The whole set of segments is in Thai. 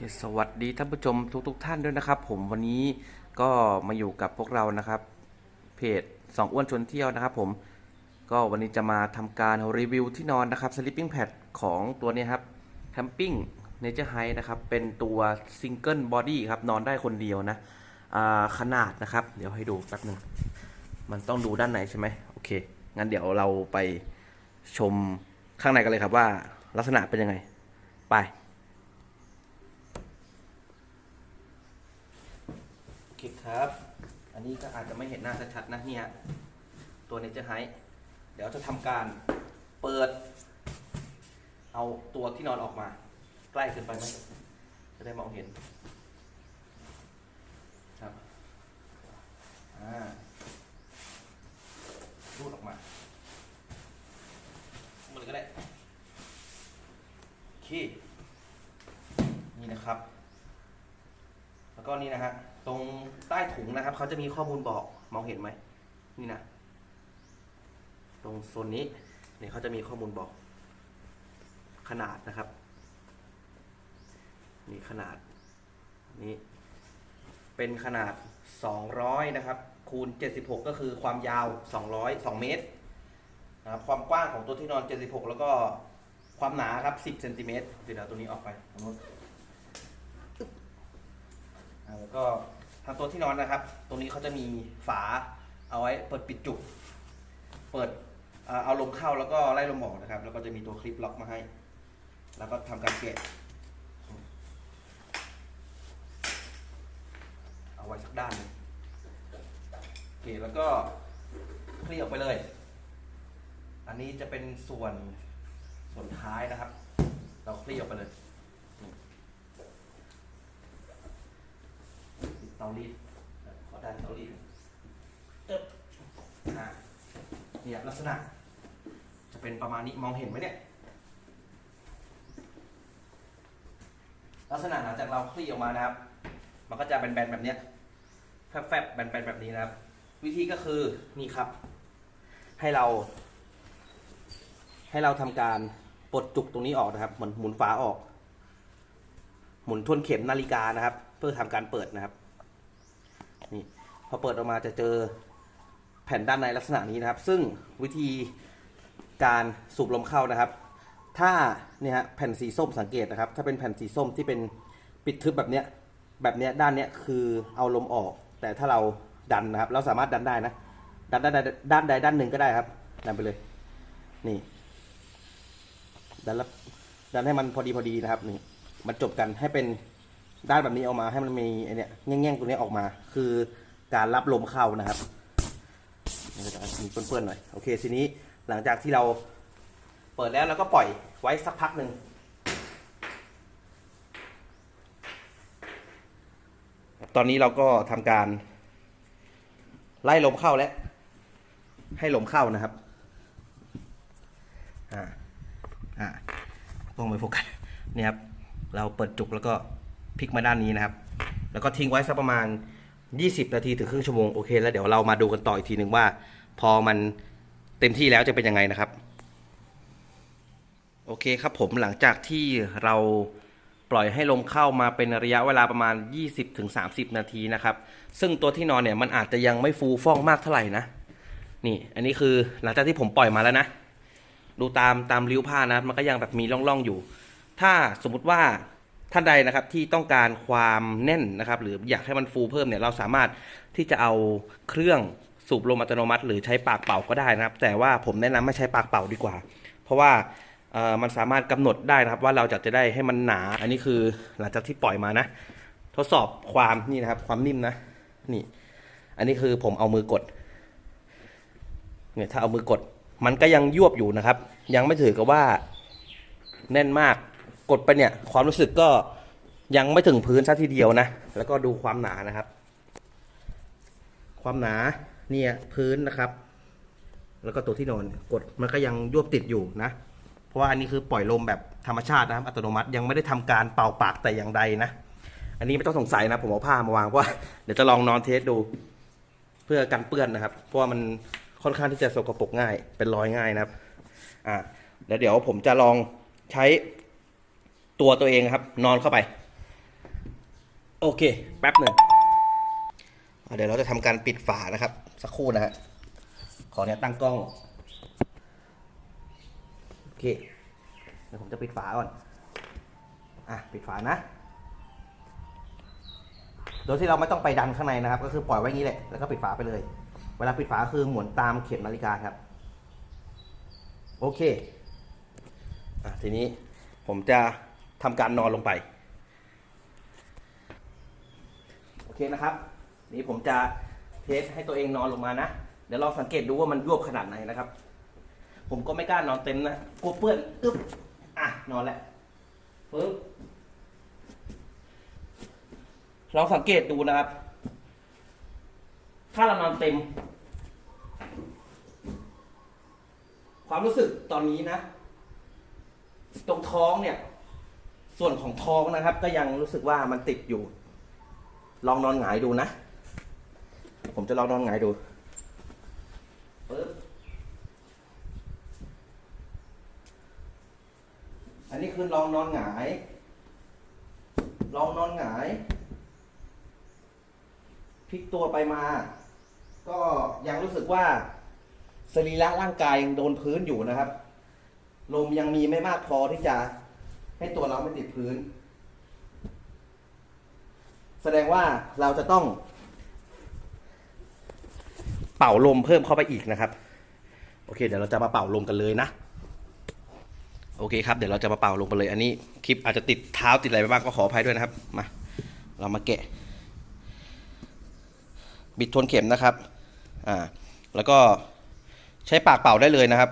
คสวัสดีท่านผู้ชมทุกๆทท่านด้วยนะครับ ผมวันนี้ก็มาอยู่กับพวกเรานะครับ เพจสองอ้วนชวนเที่ยวนะครับ ผมก็วันนี้จะมาทำการรีวิวที่นอนนะครับ sleeping pad ของตัวนี้ครับ camping nature high นะครับ เป็นตัว single body ครับ นอนได้คนเดียวนะขนาดนะครับ เดี๋ยวให้ดูแป๊บหนึ่งมันต้องดูด้านในใช่ไหมโอเค งั้นเดี๋ยวเราไปชมข้างในกันเลยครับว่าลักษณะเป็นยังไง ไป โอเคครับ อันนี้ก็อาจจะไม่เห็นหน้าชัดๆนะเนี่ยตัวเนเจอร์ไฮเดี๋ยวจะทำการเปิด เอาตัวที่นอนออกมา ใกล้เกินไปไหมจะได้มองเห็นครับอ่ารูดออกมาหมันก็ได้โอเคนี่นะครับ แล้วก็นี่นะฮะ ตรงใต้ถุงนะครับเขาจะมีข้อมูลบอกมองเห็นไหมนี่นะตรงโซนนี้เนี่ยเขาจะมีข้อมูลบอกขนาดนะครับนี่ขนาดนี้เป็นขนาด 200 นะครับ คูณ 76 ก็คือความยาว 200 2 เมตรนะครับความกว้างของตัวที่นอน 76 แล้วก็ความหนาครับ 10เซนติเมตรเดี๋ยวเอาตัวนี้ออกไปตรงนู้นอ่าแล้วก็ ทางตัวที่นอนนะครับ ตรงนี้เขาจะมีฝาเอาไว้เปิดปิดจุก เปิดเอาลมเข้าแล้วก็ไล่ลมออกนะครับ แล้วก็จะมีตัวคลิปล็อกมาให้ แล้วก็ทำการแกะเอาไว้สักด้านหนึงโอเคแล้วก็คลี่ออกไปเลย อันนี้จะเป็นส่วนส่วนท้ายนะครับ เราคลี่ออกไปเลย เตารีดขอดันเตารีดตึ๊บอ่าเนี่ยลักษณะ จะเป็นประมาณนี้มองเห็นไหมเนี่ย ลักษณะหลังจากเราคลี่ออกมานะครับ มันก็จะแบนๆแบบเนี้ยแฟบๆแบนๆแบบนี้นะครับ วิธีก็คือนี่ครับ ให้เรา ให้เราทำการปลดจุกตรงนี้ออกนะครับเหมือนหมุนฝาออก หมุนทวนเข็มนาฬิกานะครับ เพื่อทำการเปิดนะครับนี่ พอเปิดออกมาจะเจอแผ่นด้านในลักษณะนี้นะครับ ซึ่งวิธีการสูบลมเข้านะครับ ถ้าเนี่ยฮะแผ่นสีส้มสังเกตนะครับ ถ้าเป็นแผ่นสีส้มที่เป็นปิดทึบแบบเนี้ยแบบเนี้ยด้านเนี้ยคือเอาลมออก แต่ถ้าเราดันนะครับ เราสามารถดันได้นะ ดันด้านใดด้านใดด้านหนึ่งก็ได้ครับ ดันไปเลย นี่ ดันแล้วดันให้มันพอดีพอดีนะครับนี่มันจบกันให้เป็นด้านแบบนี้ออกมาให้มันมีไอเนี่ยแง่งๆตรงนี้ออกมา คือ การรับลมเข้านะครับนี่ก็จะมีเปื้อนๆหน่อยโอเคทีนี้หลังจากที่เราเปิดแล้วเราก็ปล่อยไว้สักพักหนึ่งตอนนี้เราก็ทำการ ไล่ลมเข้าแล้วให้ลมเข้านะครับอ่าอ่าต้องไปโฟกัสเนี่ยครับ เราเปิดจุกแล้วก็พลิกมาด้านนี้นะครับ แล้วก็ทิ้งไว้สักประมาณ 20 นาทีถึงครึ่งชั่วโมงโอเคแล้วเดี๋ยวเรามาดูกันต่ออีกทีหนึ่งว่า พอมันเต็มที่แล้วจะเป็นยังไงนะครับ โอเคครับผมหลังจากที่เราปล่อยให้ลมเข้ามาเป็นระยะเวลาประมาณ 20-30 นาทีนะครับ ซึ่งตัวที่นอนเนี่ยมันอาจจะยังไม่ฟูฟ่องมากเท่าไหร่นะนี่อันนี้คือหลังจากที่ผมปล่อยมาแล้วนะ ดูตามตามริ้วผ้านะ มันก็ยังแบบมีร่องๆอยู่ ถ้าสมมุติว่า ท่านใดนะครับที่ต้องการความแน่นนะครับ หรืออยากให้มันฟูเพิ่มเนี่ยเราสามารถที่จะเอาเครื่องสูบลมอัตโนมัติ หรือใช้ปากเป่าก็ได้นะครับ แต่ว่าผมแนะนำไม่ใช้ปากเป่าดีกว่า เพราะว่ามันสามารถกำหนดได้นะครับว่าเราจะจะได้ให้มันหนา อันนี้คือหลังจากที่ปล่อยมานะ ทดสอบความนี่นะครับ ความนิ่มนะนี่ อันนี้คือผมเอามือกดเนี่ยถ้าเอามือกด มันก็ยังยวบอยู่นะครับ ยังไม่ถือกับว่าแน่นมาก กดไปเนี่ย ความรู้สึกก็ยังไม่ถึงพื้นซะทีเดียวนะ แล้วก็ดูความหนานะครับ ความหนาเนี่ยพื้นนะครับ แล้วก็ตัวที่นอนกดมันก็ยังยวบติดอยู่นะ เพราะว่าอันนี้คือปล่อยลมแบบธรรมชาตินะครับ อัตโนมัติยังไม่ได้ทำการเป่าปากแต่อย่างใดนะ อันนี้ไม่ต้องสงสัยนะ ผมเอาผ้ามาวางเพราะว่าเดี๋ยวจะลองนอนเทสดู เพื่อกันเปื้อนนะครับ เพราะว่ามันค่อนข้างที่จะสกปรกง่าย เป็นรอยง่ายนะครับ อ่าแล้วเดี๋ยวผมจะลองใช้ ตัวตัวเองครับ นอนเข้าไป โอเค แป๊บหนึ่งเดี๋ยวเราจะทำการปิดฝานะครับ สักครู่นะฮะขอเนี่ยตั้งกล้อง โอเค เดี๋ยวผมจะปิดฝาก่อน อะ ปิดฝานะ โดยที่เราไม่ต้องไปดันข้างในนะครับ ก็คือปล่อยไว้งนี้แหละ แล้วก็ปิดฝาไปเลย เวลาปิดฝาคือหมุนตามเข็มนาฬิกาครับ โอเค อะ ทีนี้ผมจะ ทำการนอนลงไปโอเคนะครับ นี่ผมจะเทสให้ตัวเองนอนลงมานะ เดี๋ยวลองสังเกตดูว่ามันยวบขนาดไหนนะครับ ผมก็ไม่กล้านอนเต็มนะกลัวเปื้อนอึ๊บอะนอนแล้วปึ๊บลองสังเกตดูนะครับ ถ้าเรานอนเต็ม ความรู้สึกตอนนี้นะ ตรงท้องเนี่ย ส่วนของท้องนะครับ ก็ยังรู้สึกว่ามันติดอยู่ ลองนอนหงายดูนะ ผมจะลองนอนหงายดูปึ๊บอันนี้คือลองนอนหงาย ลองนอนหงายพลิกตัวไปมา ก็ยังรู้สึกว่าสรีระร่างกายยังโดนพื้นอยู่นะครับ ลมยังมีไม่มากพอที่จะ ให้ตัวเราไม่ติดพื้น แสดงว่าเราจะต้อง เป่าลมเพิ่มเข้าไปอีกนะครับ โอเค เดี๋ยวเราจะมาเป่าลมกันเลยนะ โอเคครับ เดี๋ยวเราจะมาเป่าลมกันเลย อันนี้คลิปอาจจะติดเท้าติดอะไรไปบ้างก็ขออภัยด้วยนะครับ มา เรามาแกะ บิดทวนเข็มนะครับ อ่า แล้วก็ใช้ปากเป่าได้เลยนะครับ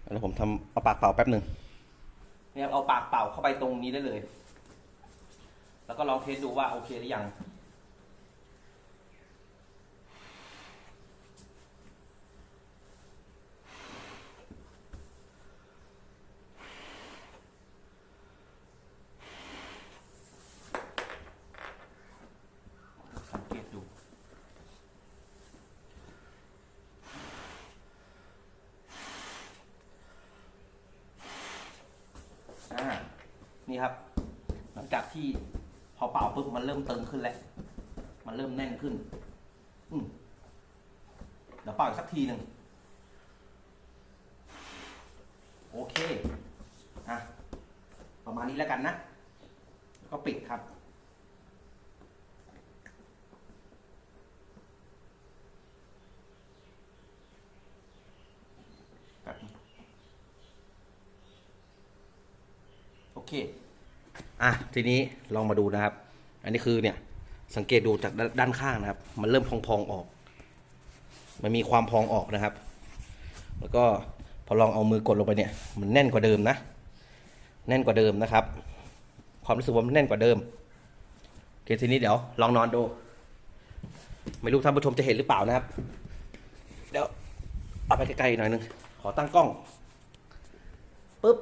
เดี๋ยวผมทำเอาปากเป่าแป๊บหนึ่ง เนี่ยเอาปากเป่าเข้าไปตรงนี้ได้เลย แล้วก็ลองเทสดูว่าโอเคหรือยัง สังเกตดู อ่า นี่ครับ หลังจากที่พอเป่าปุ๊บมันเริ่มตึงขึ้นแล้ว มันเริ่มแน่นขึ้น อืเดี๋ยวเป่าอีกสักทีหนึ่งโอเคอะประมาณนี้แล้วกันนะ ก็ปิดครับแบบนี้โอเค อะทีนี้ลองมาดูนะครับ อันนี้คือเนี่ยสังเกตดูจากด้านข้างนะครับ มันเริ่มพองๆออก มันมีความพองออกนะครับ แล้วก็พอลองเอามือกดลงไปเนี่ย มันแน่นกว่าเดิมนะ แน่นกว่าเดิมนะครับ ความรู้สึกว่ามันแน่นกว่าเดิมโอเคทีนี้เดี๋ยวลองนอนดู ไม่รู้ท่านผู้ชมจะเห็นหรือเปล่านะครับ เดี๋ยวเอาไปใกลๆหน่อยนึง ขอตั้งกล้องปึ๊บ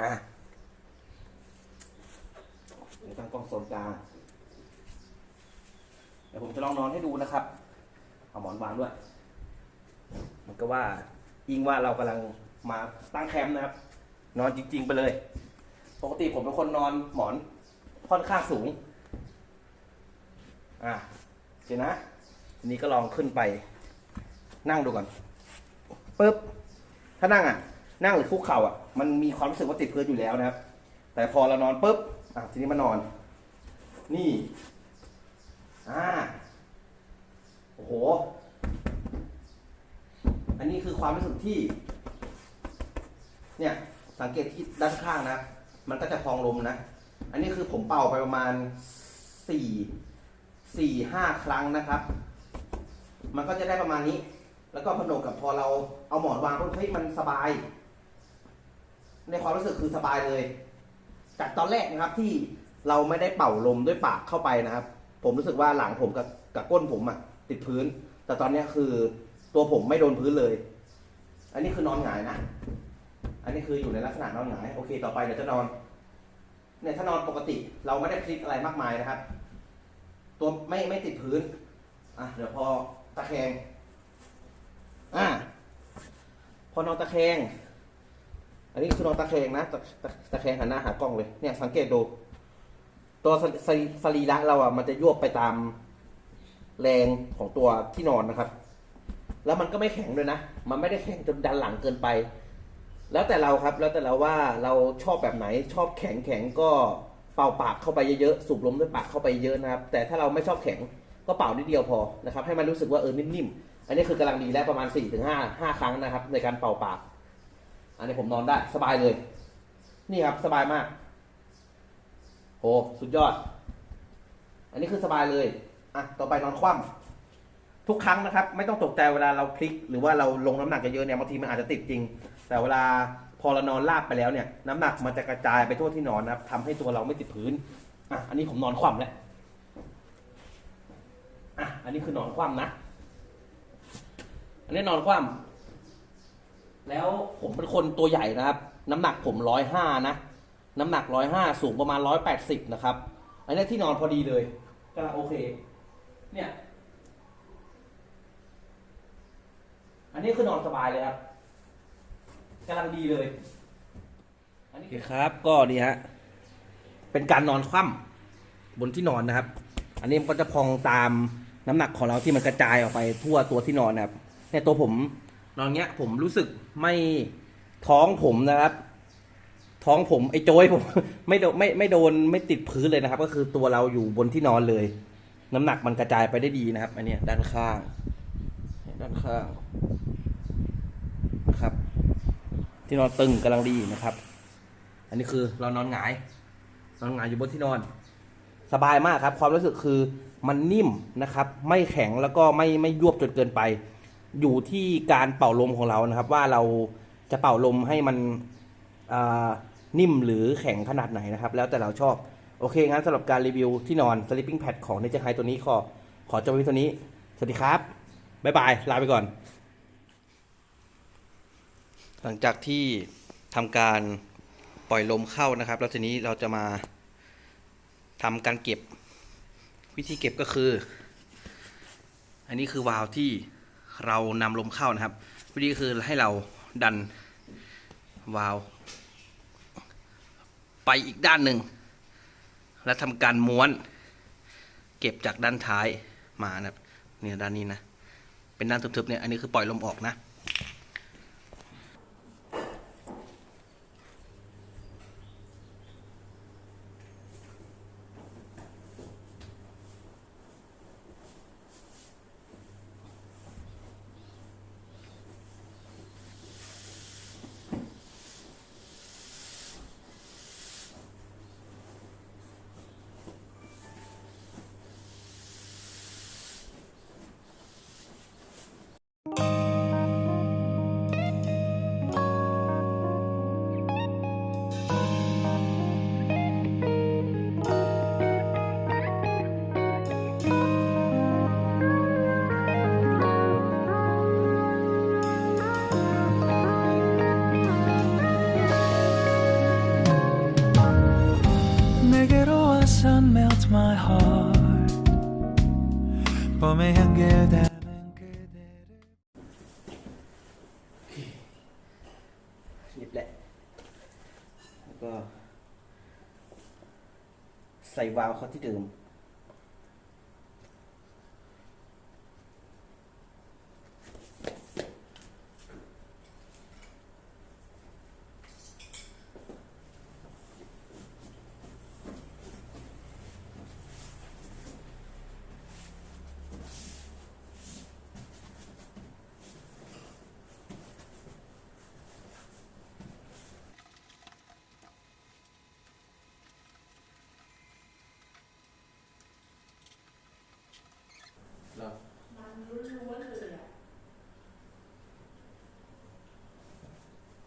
อะเดี๋ยวตั้งกล้องโซนกลางเดี๋ยวผมจะลองนอนให้ดูนะครับ เอาหมอนวางด้วย มันก็ว่ายิ่งว่าเรากำลังมาตั้งแคมป์นะครับ นอนจริง ๆ ไปเลย ปกติผมเป็นคนนอนหมอนค่อนข้างสูง อะเดี๋ยวนะทีนี้ก็ลองขึ้นไป นั่งดูก่อนปึ๊บ ถ้านั่งอะ นั่งหรือคุกเข่าอะ มันมีความรู้สึกว่าติดพื้นอยู่แล้วนะครับ แต่พอเรานอนปุ๊บอะทีนี้มานอน นี่อ่าโอ้โห อันนี้คือความรู้สึกที่ เนี่ย สังเกตที่ด้านข้างนะ มันก็จะพองลมนะ อันนี้คือผมเป่าไปประมาณสี่สี่ห้าครั้งนะครับ มันก็จะได้ประมาณนี้ แล้วก็ผนวกกับพอเราเอาหมอนวางปุ๊บเฮ้ยมันสบาย ในความรู้สึกคือสบายเลย จากตอนแรกนะครับที่เราไม่ได้เป่าลมด้วยปากเข้าไปนะครับ ผมรู้สึกว่าหลังผมกับกับก้นผมอะติดพื้น แต่ตอนนี้คือตัวผมไม่โดนพื้นเลย อันนี้คือนอนหงายนะ อันนี้คืออยู่ในลักษณะนอนหงายโอเค ต่อไปเดี๋ยวจะนอน เนี่ยถ้านอนปกติเราไม่ได้พลิกอะไรมากมายนะครับ ตัวไม่ไม่ติดพื้นอะเดี๋ยวพอตะแคงอะพอนอนตะแคง อันนี้คือนอนตะแคงนะตะตะตะแคงหันหน้าหากล้องเลยเนี่ยสังเกตดู ตัวสสรีสรีระเราอะมันจะยวบไปตามแรงของตัวที่นอนนะครับ แล้วมันก็ไม่แข็งด้วยนะ มันไม่ได้แข็งจนดันหลังเกินไป แล้วแต่เราครับ แล้วแต่เราว่าเราชอบแบบไหนชอบแข็งแข็งก็เป่าปากเข้าไปเยอะๆสูบลมด้วยปากเข้าไปเยอะนะครับ แต่ถ้าเราไม่ชอบแข็งก็เป่านิดเดียวพอนะครับ ให้มันรู้สึกว่าเออนิ่มๆอันนี้คือกำลังดีแล้วประมาณ4ี่ถึงห้าห้าครั้งนะครับ ในการเป่าปาก อันนี้ผมนอนได้สบายเลย นี่ครับสบายมากโหสุดยอด อันนี้คือสบายเลยอะต่อไปนอนคว่ำทุกครั้งนะครับ ไม่ต้องตกใจเวลาเราพลิก หรือว่าเราลงน้ำหนักเยอะๆเนี่ยบางทีมันอาจจะติดจริง แต่เวลาพอเรานอนราบไปแล้วเนี่ยน้ำหนักมันจะกระจายไปทั่วที่นอนนะครับทำให้ตัวเราไม่ติดพื้นอะอันนี้ผมนอนคว่ำแล้วอะอันนี้คือนอนคว่ำนะอันนี้นอนคว่ำ แล้วผมเป็นคนตัวใหญ่นะครับ น้ำหนักผมร้อยห้านะ น้ำหนักร้อยห้าสูงประมาณร้อยแปดสิบนะครับอันนี้ที่นอนพอดีเลยก็โอเค เนี่ย อันนี้คือนอนสบายเลยครับกำลังดีเลยอันนี้ครับ ก็ดีฮะเป็นการนอนคว่ำบนที่นอนนะครับ อันนี้มันก็จะพองตามน้ำหนักของเราที่มันกระจายออกไปทั่วตัวที่นอนนะครับเนี่ยตัวผม นอนเงี้ยผมรู้สึกไม่ท้องผมนะครับ ท้องผมไอ้โจยผม ไม่โดนไม่ไม่โดนไม่ติดพื้นเลยนะครับ ก็คือตัวเราอยู่บนที่นอนเลย น้ำหนักมันกระจายไปได้ดีนะครับ อันเนี้ยด้านข้าง ด้านข้างนะครับ ที่นอนตึงกำลังดีนะครับ อันนี้คือเรานอนหงายนอนหงายอยู่บนที่นอน สบายมากครับ ความรู้สึกคือมันนิ่มนะครับ ไม่แข็งแล้วก็ไม่ไม่ยวบจนเกินไป อยู่ที่การเป่าลมของเรานะครับ ว่าเราจะเป่าลมให้มันนิ่มหรือแข็งขนาดไหนนะครับ แล้วแต่เราชอบ โอเค งั้นสำหรับการรีวิวที่นอน sleeping pad ของ n a t u r e High ตัวนี้ขอขอจบไว้เท่านี้ สวัสดีครับ บ๊ายบาย ลาไปก่อน หลังจากที่ทำการปล่อยลมเข้านะครับ แล้วทีนี้เราจะมาทำการเก็บ วิธีเก็บก็คือ อันนี้คือวาล์วที่ เรานำลมเข้านะครับ วิธีคือให้เราดันวาล์วไปอีกด้านหนึ่ง และทำการม้วน เก็บจากด้านท้ายมานะครับเนี่ยด้านนี้นะ เป็นด้านทึบๆเนี่ยอันนี้คือปล่อยลมออกนะ my heart 봄에 향기를 담은 그대를 หยิบแหละ แล้วก็ ใส่วาล์วเข้าที่เดิม